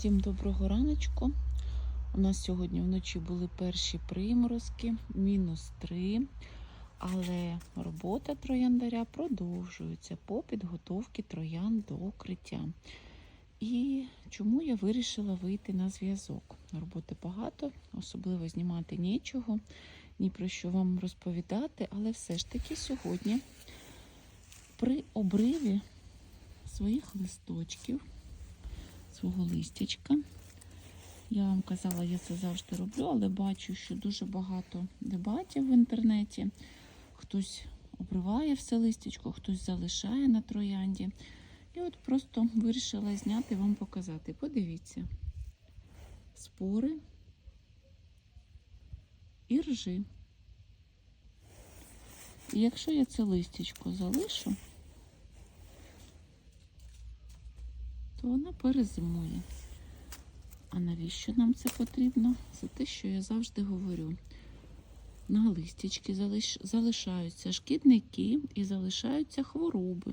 Всім доброго раночку. У нас сьогодні вночі були перші приморозки, мінус 3. Але робота трояндаря продовжується по підготовці троян до укриття. І чому я вирішила вийти на зв'язок? Роботи багато, особливо знімати нічого, ні про що вам розповідати, але все ж таки сьогодні при обриві своїх листочків, свого листячка. Я вам казала, я це завжди роблю, але бачу, що дуже багато дебатів в інтернеті. Хтось обриває все листячко, хтось залишає на троянді. І от просто вирішила зняти вам показати. Подивіться, спори і ржи. І якщо я це листячко залишу, то вона перезимує. А навіщо нам це потрібно? Це те, що я завжди говорю. На листячки залиш... залишаються шкідники і залишаються хвороби.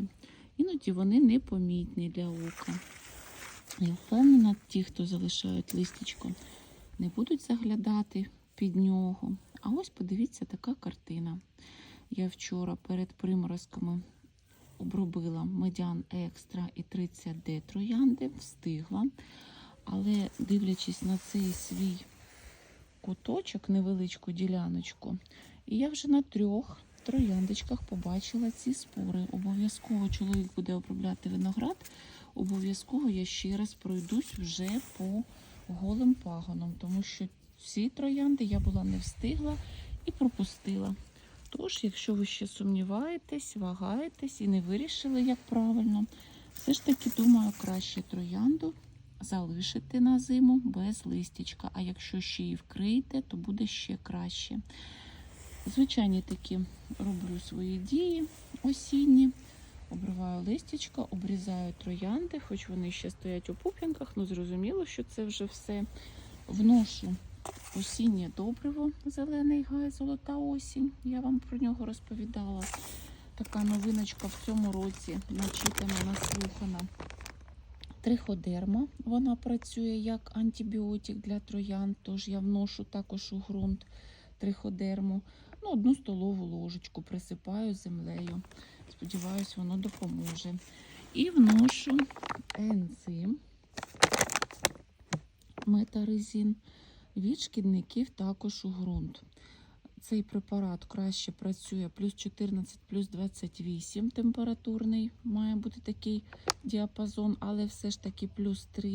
Іноді вони непомітні для ока. Я впевнена, ті, хто залишають листячко, не будуть заглядати під нього. А ось подивіться така картина. Я вчора перед приморозками обробила медян екстра і 30D троянди, встигла. Але дивлячись на цей свій куточок, невеличку діляночку, і я вже на трьох трояндочках побачила ці спори. Обов'язково чоловік буде обробляти виноград. Обов'язково я ще раз пройдусь вже по голим пагонам, тому що всі троянди я була не встигла і пропустила. Тож, якщо ви ще сумніваєтесь, вагаєтесь і не вирішили, як правильно, все ж таки думаю, краще троянду залишити на зиму без листячка. А якщо ще і вкриєте, то буде ще краще. Звичайні такі роблю свої дії осінні. Обриваю листячка, обрізаю троянди, хоч вони ще стоять у пуп'янках, ну зрозуміло, що це вже все. Вношу осіннє добриво, зелений гай, золота осінь. Я вам про нього розповідала. Така новиночка в цьому році, начитана, наслухана. Триходерма. Вона працює як антибіотик для троян, тож я вношу також у ґрунт триходерму. Ну, Одну столову ложечку присипаю землею. Сподіваюсь, воно допоможе. І вношу ензим метарезин від шкідників також у ґрунт. Цей препарат краще працює плюс 14, плюс 28 температурний, має бути такий діапазон, але все ж таки плюс 3